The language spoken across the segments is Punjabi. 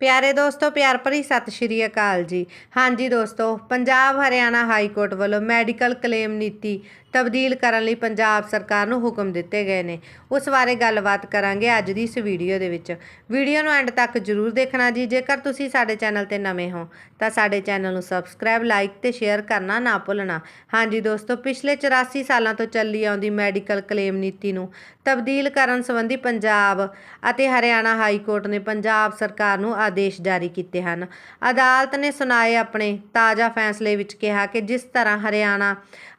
ਪਿਆਰੇ ਦੋਸਤੋ, ਪਿਆਰ ਭਰੀ ਸਤਿ ਸ਼੍ਰੀ ਅਕਾਲ ਜੀ। ਹਾਂਜੀ ਦੋਸਤੋ, ਪੰਜਾਬ ਹਰਿਆਣਾ ਹਾਈ ਕੋਰਟ ਵੱਲੋਂ ਮੈਡੀਕਲ ਕਲੇਮ ਨੀਤੀ ਤਬਦੀਲ ਕਰਨ ਲਈ ਪੰਜਾਬ ਸਰਕਾਰ ਨੂੰ ਹੁਕਮ ਦਿੱਤੇ ਗਏ ਨੇ। ਉਸ ਬਾਰੇ ਗੱਲਬਾਤ ਕਰਾਂਗੇ ਅੱਜ ਦੀ ਇਸ ਵੀਡੀਓ ਦੇ ਵਿੱਚ। ਵੀਡੀਓ ਨੂੰ ਐਂਡ ਤੱਕ ਜਰੂਰ ਦੇਖਣਾ ਜੀ। ਜੇਕਰ ਤੁਸੀਂ ਸਾਡੇ ਚੈਨਲ ਤੇ ਨਵੇਂ ਹੋ, ਤਾਂ ਸਾਡੇ ਚੈਨਲ ਨੂੰ ਸਬਸਕ੍ਰਾਈਬ, ਲਾਈਕ ਤੇ ਸ਼ੇਅਰ ਕਰਨਾ ਨਾ ਭੁੱਲਣਾ। ਹਾਂਜੀ ਦੋਸਤੋ, ਪਿਛਲੇ 84 ਸਾਲਾਂ ਤੋਂ ਚੱਲੀ ਆਉਂਦੀ ਮੈਡੀਕਲ ਕਲੇਮ ਨੀਤੀ ਨੂੰ ਤਬਦੀਲ ਕਰਨ ਸੰਬੰਧੀ ਪੰਜਾਬ ਅਤੇ ਹਰਿਆਣਾ ਹਾਈ ਕੋਰਟ ਨੇ ਪੰਜਾਬ ਸਰਕਾਰ ਨੂੰ ਆਦੇਸ਼ ਜਾਰੀ ਕੀਤੇ ਹਨ। ਅਦਾਲਤ ਨੇ ਸੁਣਾਏ ਆਪਣੇ ਤਾਜ਼ਾ ਫੈਸਲੇ ਵਿੱਚ ਕਿਹਾ ਕਿ ਜਿਸ ਤਰ੍ਹਾਂ ਹਰਿਆਣਾ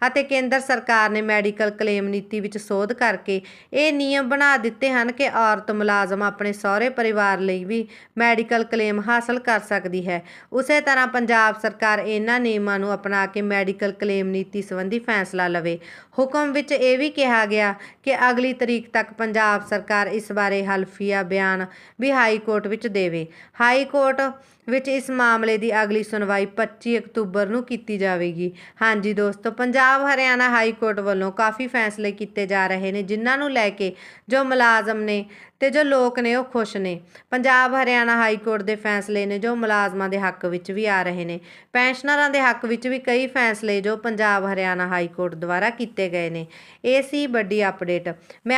ਅਤੇ ਕੇਂਦਰ ਸਰਕਾਰ ਨੇ ਮੈਡੀਕਲ ਕਲੇਮ ਨੀਤੀ ਵਿੱਚ ਸੋਧ ਕਰਕੇ ਇਹ ਨਿਯਮ ਬਣਾ ਦਿੱਤੇ ਹਨ ਕਿ ਔਰਤ ਮੁਲਾਜ਼ਮ ਆਪਣੇ ਸਹੁਰੇ ਪਰਿਵਾਰ ਲਈ ਵੀ ਮੈਡੀਕਲ ਕਲੇਮ ਹਾਸਲ ਕਰ ਸਕਦੀ ਹੈ। ਉਸੇ ਤਰ੍ਹਾਂ ਪੰਜਾਬ ਸਰਕਾਰ ਇਹਨਾਂ ਨਿਯਮਾਂ ਨੂੰ ਅਪਣਾ ਕੇ ਮੈਡੀਕਲ ਕਲੇਮ ਨੀਤੀ ਸੰਬੰਧੀ ਫੈਸਲਾ ਲਵੇ। ਹੁਕਮ ਵਿੱਚ ਇਹ ਵੀ ਕਿਹਾ ਗਿਆ ਕਿ ਅਗਲੀ ਤਰੀਕ ਤੱਕ ਪੰਜਾਬ ਸਰਕਾਰ ਇਸ ਬਾਰੇ ਹਲਫੀਆ ਬਿਆਨ ਵੀ ਹਾਈ ਕੋਰਟ ਵਿੱਚ ਦੇਵੇ। ਹਾਈ ਕੋਰਟ ਵਿੱਚ ਇਸ ਮਾਮਲੇ ਦੀ ਅਗਲੀ ਸੁਣਵਾਈ 25 ਅਕਤੂਬਰ ਨੂੰ ਕੀਤੀ ਜਾਵੇਗੀ। ਹਾਂਜੀ ਦੋਸਤੋ, ਪੰਜਾਬ ਹਰਿਆਣਾ ਹਾਈ ਕੋਰਟ ਵੱਲੋਂ ਕਾਫੀ ਫੈਸਲੇ ਕੀਤੇ ਜਾ ਰਹੇ ਨੇ, ਜਿਨ੍ਹਾਂ ਨੂੰ ਲੈ ਕੇ ਜੋ ਮੁਲਾਜ਼ਮ ਨੇ ਤੇ ਜੋ ਲੋਕ ਨੇ ਉਹ ਖੁਸ਼ ਨੇ। ਪੰਜਾਬ ਹਰਿਆਣਾ ਹਾਈ ਕੋਰਟ ਦੇ ਫੈਸਲੇ ਨੇ ਜੋ ਮੁਲਾਜ਼ਮਾਂ ਦੇ ਹੱਕ ਵਿੱਚ ਵੀ ਆ ਰਹੇ ਨੇ। ਪੈਨਸ਼ਨਰਾਂ ਦੇ ਹੱਕ ਵਿੱਚ ਵੀ ਕਈ ਫੈਸਲੇ ਜੋ ਪੰਜਾਬ ਹਰਿਆਣਾ ਹਾਈ ਕੋਰਟ ਦੁਆਰਾ ਕੀਤੇ ਗਏ ਨੇ। ਇਹ ਸੀ ਵੱਡੀ ਅਪਡੇਟ। ਮੈਂ